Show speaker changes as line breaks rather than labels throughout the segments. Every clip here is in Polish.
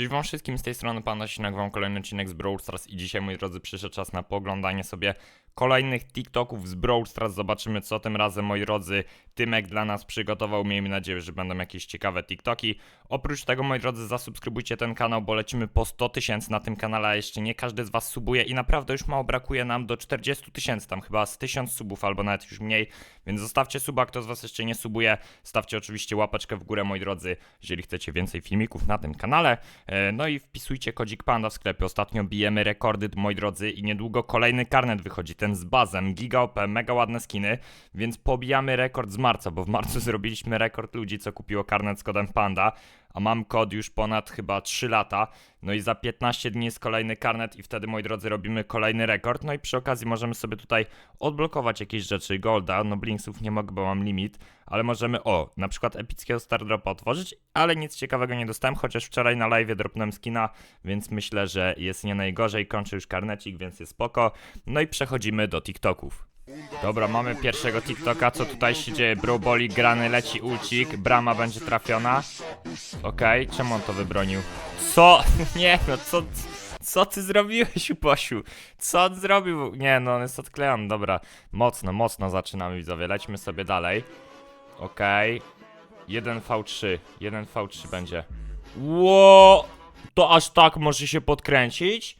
Cześć wam wszystkim, z tej strony Pan Nasi nagrywam kolejny odcinek z Brawl Stars i dzisiaj, moi drodzy, przyszedł czas na poglądanie sobie kolejnych TikToków z Brawl Stars. Zobaczymy, co tym razem, moi drodzy, Tymek dla nas przygotował. Miejmy nadzieję, że będą jakieś ciekawe TikToki. Oprócz tego, moi drodzy, zasubskrybujcie ten kanał, bo lecimy po 100 tysięcy na tym kanale, a jeszcze nie każdy z was subuje i naprawdę już mało brakuje nam do 40 tysięcy, tam chyba z 1000 subów albo nawet już mniej, więc zostawcie suba, kto z was jeszcze nie subuje. Stawcie oczywiście łapeczkę w górę, moi drodzy, jeżeli chcecie więcej filmików na tym kanale. E, No i wpisujcie kodzik panda w sklepie. Ostatnio bijemy rekordy, moi drodzy, i niedługo kolejny karnet wychodzi, ten z bazem, giga OP, mega ładne skiny, więc pobijamy rekord z marca, bo w marcu zrobiliśmy rekord ludzi, co kupiło karnet z kodem panda, a mam kod już ponad chyba 3 lata, no i za 15 dni jest kolejny karnet i wtedy, moi drodzy, robimy kolejny rekord, no i przy okazji możemy sobie tutaj odblokować jakieś rzeczy, golda, no blinksów nie mogę, bo mam limit, ale możemy, o, na przykład epickiego Stardropa otworzyć, ale nic ciekawego nie dostałem, chociaż wczoraj na live dropnąłem skina, więc myślę, że jest nie najgorzej, kończę już karnecik, więc jest spoko. No i przechodzimy do TikToków. Dobra, mamy pierwszego TikToka, co tutaj się dzieje? Broboli, grany, leci ulcik, brama będzie trafiona. Okej, czemu on to wybronił? Co? Nie, no co... Co ty zrobiłeś, Uposiu? Co on zrobił? Nie, no on jest odklejony, dobra. Mocno, mocno zaczynamy, widzowie. Lećmy sobie dalej. Okej. 1v3. 1v3 będzie. Ło! To aż tak może się podkręcić?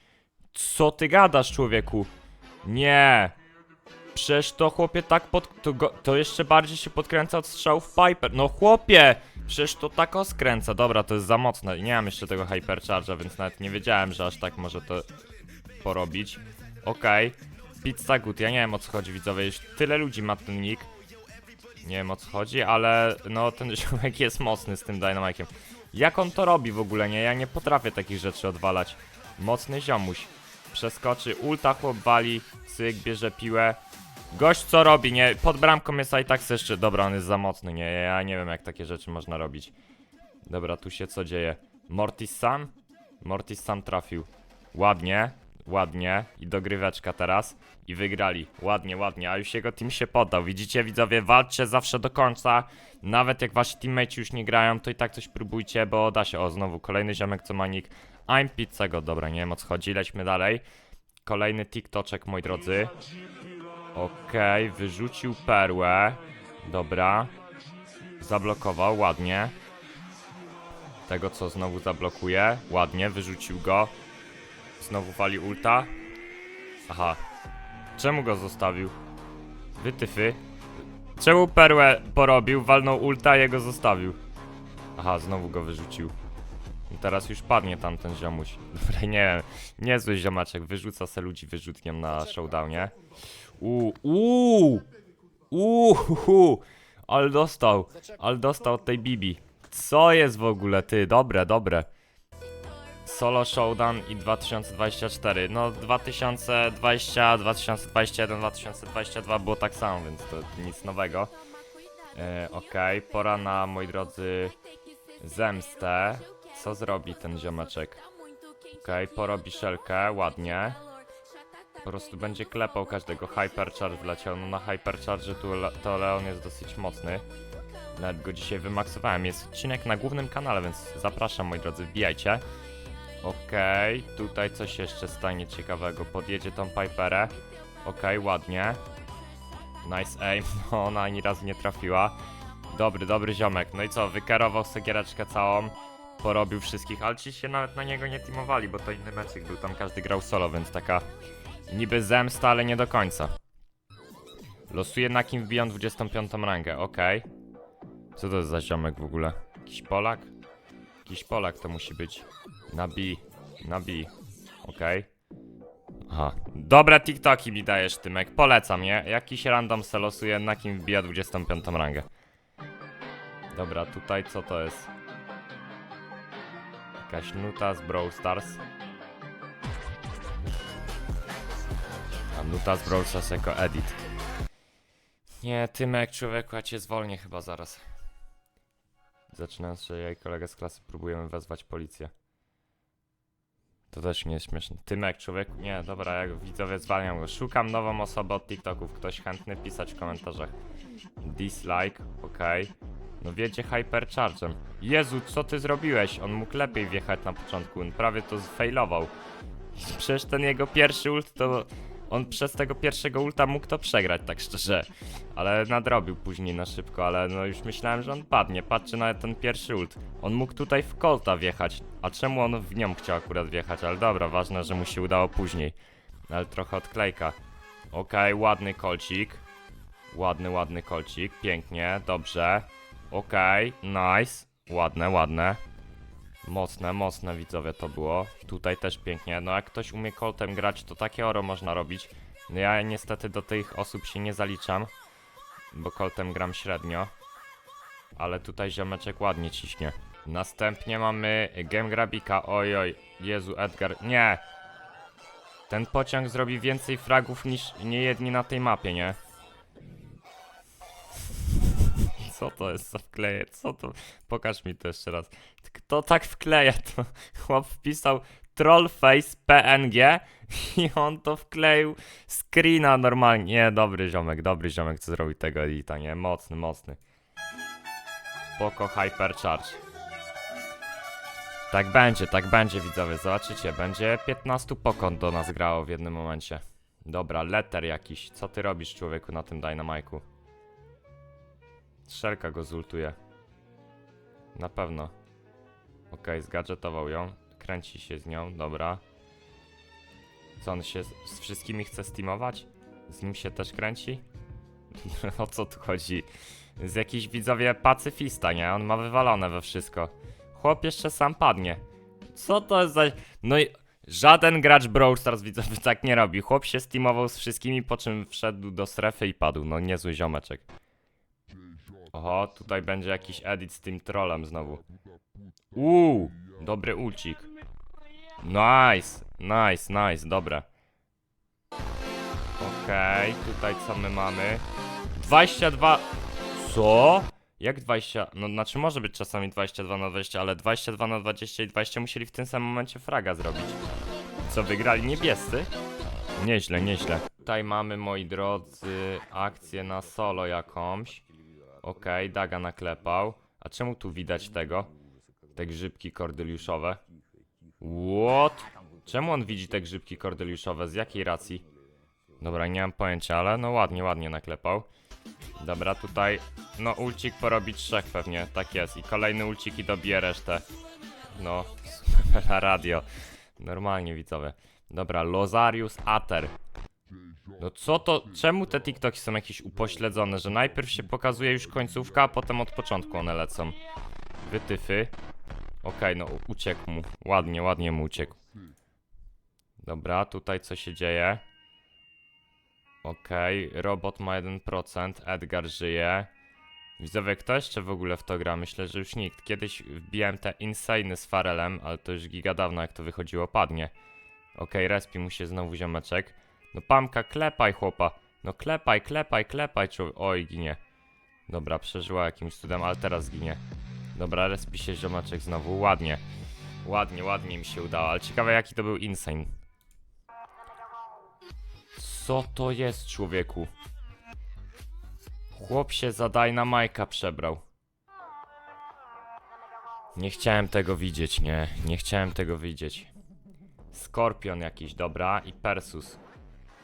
Co ty gadasz, człowieku? Nie. Przecież to chłopie tak pod... To, go, to jeszcze bardziej się podkręca od strzałów Piper. No chłopie! Przecież to tak oskręca. Dobra, to jest za mocne. Nie mam jeszcze tego Hypercharge'a, więc nawet nie wiedziałem, że aż tak może to porobić. Okej. Pizza Good. Ja nie wiem o co chodzi, widzowie. Już tyle ludzi ma ten nick. Nie wiem o co chodzi, ale no ten ziomek jest mocny z tym Dynamike'iem. Jak on to robi w ogóle, nie? Ja nie potrafię takich rzeczy odwalać. Mocny ziomuś. Przeskoczy, ulta chłop wali, cyk, bierze piłę. Gość co robi, nie? Pod bramką jest i tak jeszcze... Dobra, on jest za mocny, nie? Ja nie wiem jak takie rzeczy można robić. Dobra, tu się co dzieje? Mortis sam? Mortis sam trafił. Ładnie, ładnie. I dogryweczka teraz. I wygrali. Ładnie, ładnie. A już jego team się poddał. Widzicie, widzowie, walczcie zawsze do końca. Nawet jak wasi teammates już nie grają, to i tak coś próbujcie, bo da się. O, znowu kolejny ziomek co ma nick. I'm Pizzego. Dobra, nie wiem o co chodzi. Lećmy dalej. Kolejny TikToczek, moi drodzy. Okej, wyrzucił perłę. Dobra. Zablokował, ładnie. Tego co znowu zablokuje. Ładnie, wyrzucił go. Znowu wali ulta. Aha. Czemu go zostawił? Wytyfy. Czemu perłę porobił, walnął ulta, jego zostawił? Aha, znowu go wyrzucił. I teraz już padnie tamten ziomuś. Dobra, nie wiem. Niezły ziomaczek. Wyrzuca se ludzi wyrzutkiem na showdownie. Uuu, uuu, uuu, dostał, ale dostał od tej Bibi. Co jest w ogóle, ty? Dobre, dobre. Solo Showdown i 2024. No 2020, 2021, 2022 było tak samo, więc to nic nowego. E, Okej, pora na, moi drodzy, zemstę. Co zrobi ten ziomeczek? Okej, porobi szelkę, ładnie. Po prostu będzie klepał każdego. Hypercharge wleciał. No na Hypercharge tu to Leon jest dosyć mocny. Nawet go dzisiaj wymaksowałem. Jest odcinek na głównym kanale, więc zapraszam moi drodzy, wbijajcie. Okej, tutaj coś jeszcze stanie ciekawego. Podjedzie tą Piperę. Okej, ładnie. Nice aim. No ona ani razu nie trafiła. Dobry, dobry ziomek. No i co, wykarował segiereczkę całą. Porobił wszystkich, ale ci się nawet na niego nie teamowali, bo to inny meczyk był. Tam każdy grał solo, więc taka Niby zemsta, ale nie do końca. Losuję na kim wbijam 25 rangę, okej. Co to jest za ziomek w ogóle? Jakiś Polak? Jakiś Polak to musi być. Na B, na B, okej. Aha, dobre TikToki mi dajesz, Tymek, polecam, nie? Jakiś random se losuje na kim wbija 25 rangę. Dobra, tutaj co to jest? Jakaś nuta z Brawl Stars. Nuta z Brawl Stars jako edit. Nie, Tymek, człowieku, ja cię zwolnię chyba zaraz. Zaczynając, że ja i kolega z klasy próbujemy wezwać policję. To też nie jest śmieszne. Tymek, człowieku, nie, dobra, jak widzowie zwalniam go. Szukam nową osobę od TikToków. Ktoś chętny pisać w komentarzach. Dislike, okej. No wiecie hypercharge'em. Jezu, co ty zrobiłeś? On mógł lepiej wjechać na początku, on prawie to zfailował. Przecież ten jego pierwszy ult to... On przez tego pierwszego ulta mógł to przegrać, tak szczerze. Ale nadrobił później na szybko, ale no już myślałem, że on padnie. Patrzcie na ten pierwszy ult. On mógł tutaj w kolta wjechać. A czemu on w nią chciał akurat wjechać? Ale dobra, ważne, że mu się udało później. Ale trochę odklejka. Okej, ładny kolcik. Ładny, ładny kolcik. Pięknie, dobrze. Okej, nice. Ładne, ładne. Mocne, mocne widzowie to było. Tutaj też pięknie. No jak ktoś umie koltem grać, to takie oro można robić. No Ja niestety do tych osób się nie zaliczam, bo koltem gram średnio. Ale tutaj ziomeczek ładnie ciśnie. Następnie mamy Game Grabika. Oj, oj, Jezu, Edgar. Nie! Ten pociąg zrobi więcej fragów niż niejedni na tej mapie, nie? Co to jest za wkleje? Co to? Pokaż mi to jeszcze raz. Kto tak wkleja to? Chłop wpisał trollface PNG i on to wkleił screena normalnie. Nie, dobry ziomek, dobry ziomek, co zrobił tego edita, nie? Mocny, mocny. Poko Hypercharge. Tak będzie, tak będzie widzowie, zobaczycie, będzie 15 pokon do nas grało w jednym momencie. Dobra, letter jakiś, co ty robisz człowieku na tym Dynamajku? Strzelka go zultuje. Na pewno. Okej, zgadżetował ją. Kręci się z nią, dobra. Co on się z, wszystkimi chce steamować? Z nim się też kręci? o co tu chodzi? Z jakiś widzowie pacyfista, nie? On ma wywalone we wszystko. Chłop jeszcze sam padnie. Co to jest za... No i... Żaden gracz Brawl Stars widzowie tak nie robi. Chłop się steamował z wszystkimi, po czym wszedł do strefy i padł. No niezły ziomeczek. Oho, tutaj będzie jakiś edit z tym trollem znowu. Uuu, dobry ulcik. Nice, nice, nice, dobre. Okej, tutaj co my mamy? 22... Co? Jak 20? No znaczy może być czasami 22 na 20, ale 22 na 20 i 20 musieli w tym samym momencie fraga zrobić. Co, wygrali niebiescy? Nieźle, nieźle. Tutaj mamy, moi drodzy, akcję na solo jakąś. Okej, Daga naklepał. A czemu tu widać tego? Te grzybki kordyliuszowe. What? Czemu on widzi te grzybki kordyliuszowe? Z jakiej racji? Dobra, nie mam pojęcia, ale no ładnie, ładnie naklepał. Dobra, tutaj, no ulcik porobi trzech pewnie, tak jest. I kolejny ulcik i dobije resztę. No, na radio. Normalnie widzowie. Dobra, Lozarius Ater. No co to, czemu te TikToki są jakieś upośledzone, że najpierw się pokazuje już końcówka, a potem od początku one lecą. Wytyfy. Okej, no u- uciekł mu. Ładnie, ładnie mu uciekł. Dobra, tutaj co się dzieje? Okej, robot ma 1%, Edgar żyje. Widzowie, kto jeszcze w ogóle w to gra? Myślę, że już nikt. Kiedyś wbijałem te Insane z Farelem, ale to już giga dawno jak to wychodziło, padnie. Okej, respi mu się znowu ziomeczek. No Pamka, klepaj chłopa. No klepaj, klepaj, klepaj człowiek. Oj, ginie. Dobra, przeżyła jakimś cudem, ale teraz ginie. Dobra, respi się ziomeczek znowu. Ładnie. Ładnie, ładnie mi się udało, ale ciekawe jaki to był insane. Co to jest człowieku? Chłop się za Dynamajka przebrał. Nie chciałem tego widzieć, nie. Nie chciałem tego widzieć. Skorpion jakiś, dobra, i Persus.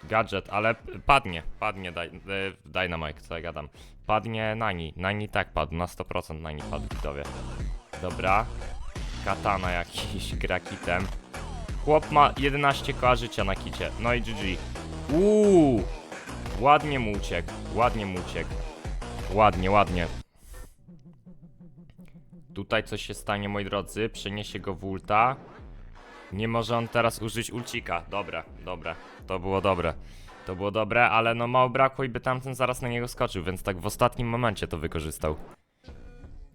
Gadżet, ale padnie, padnie daj, e, Dynamite, co ja gadam. Padnie Nani, Nani tak padł, na 100% Nani padł, widzowie. Dobra. Katana jakiś, gra kitem. Chłop ma 11 koła życia na kicie, no i GG. Uuu, ładnie mu uciekł, ładnie mu uciekł. Ładnie, ładnie. Tutaj coś się stanie, moi drodzy, przeniesie go w ulta. Nie może on teraz użyć ulcika. Dobre, dobre. To było dobre. To było dobre, ale no mało brakło i by tamten zaraz na niego skoczył, więc tak w ostatnim momencie to wykorzystał.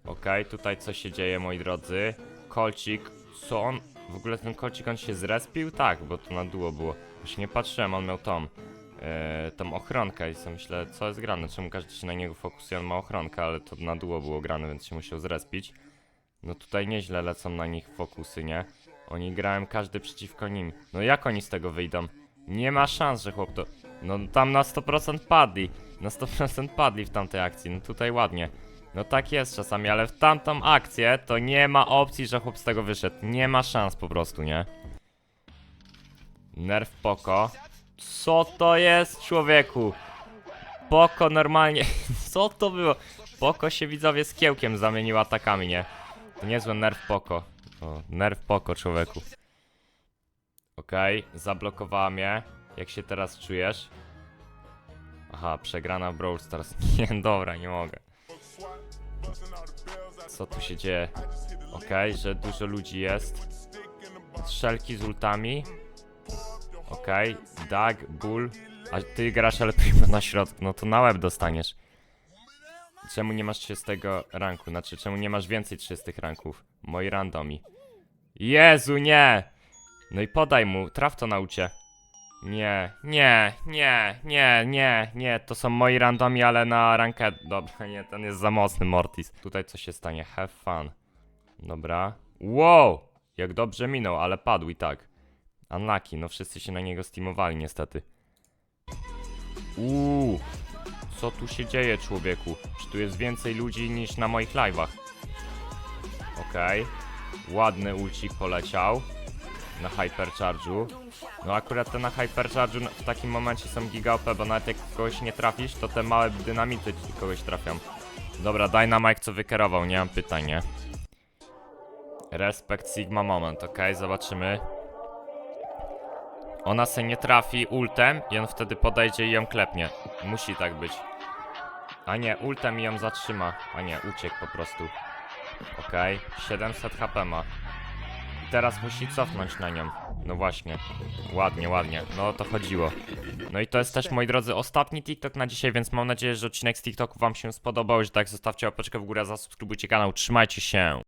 Okej, tutaj co się dzieje, moi drodzy. Kolcik, co on... W ogóle ten kolcik, on się zrespił? Tak, bo to na duo było. Już nie patrzyłem, on miał tą... Yy, tą ochronkę i sobie myślę, co jest grane, czemu każdy się na niego fokusuje, on ma ochronkę, ale to na duo było grane, więc się musiał zrespić. No tutaj nieźle lecą na nich fokusy, nie? Oni grałem każdy przeciwko nim. No jak oni z tego wyjdą? Nie ma szans, że chłop to... No tam na 100% padli. Na 100% padli w tamtej akcji. No tutaj ładnie. No tak jest czasami, ale w tamtą akcję to nie ma opcji, że chłop z tego wyszedł. Nie ma szans po prostu, nie? Nerf Poko. Co to jest, człowieku? Poko normalnie. Co to było? Poko się widzowie z kiełkiem zamienił atakami, nie? To niezły nerf Poko. O, nerf Poko, człowieku. Okej, zablokowała mnie. Jak się teraz czujesz? Aha, przegrana w Brawl Stars. Nie, dobra, nie mogę. Co tu się dzieje? Okej, że dużo ludzi jest. Strzelki z ultami. Okej, Dag, Bull. A ty grasz ale primo na środku, no to na łeb dostaniesz. Czemu nie masz 30 ranku? Znaczy, czemu nie masz więcej 30 ranków? Moi randomi. Jezu, nie! No i podaj mu, traf to naucie. Nie, nie, nie, nie, nie, nie, to są moi randomi, ale na rankę. Dobra, nie, ten jest za mocny, Mortis. Tutaj co się stanie? Have fun. Dobra. Wow! Jak dobrze minął, ale padł i tak. Unlucky, no wszyscy się na niego steamowali niestety. Uuu, co tu się dzieje człowieku? Czy tu jest więcej ludzi niż na moich live'ach? Okej. Ładny ulcik poleciał. Na hypercharge'u. No akurat te na hypercharge'u w takim momencie są giga bo nawet jak kogoś nie trafisz, to te małe dynamity kogoś trafią. Dobra, Dynamite co wykierował, nie mam pytań, nie? Respect Sigma moment, okej, zobaczymy. Ona se nie trafi ultem i on wtedy podejdzie i ją klepnie. Musi tak być. A nie, ultem i ją zatrzyma. A nie, uciekł po prostu. Okej, 700 HP ma. I teraz musi cofnąć na nią. No właśnie. Ładnie, ładnie. No o to chodziło. No i to jest też, moi drodzy, ostatni TikTok na dzisiaj, więc mam nadzieję, że odcinek z TikToku wam się spodobał. Że tak, zostawcie łapeczkę w górę, zasubskrybujcie kanał. Trzymajcie się.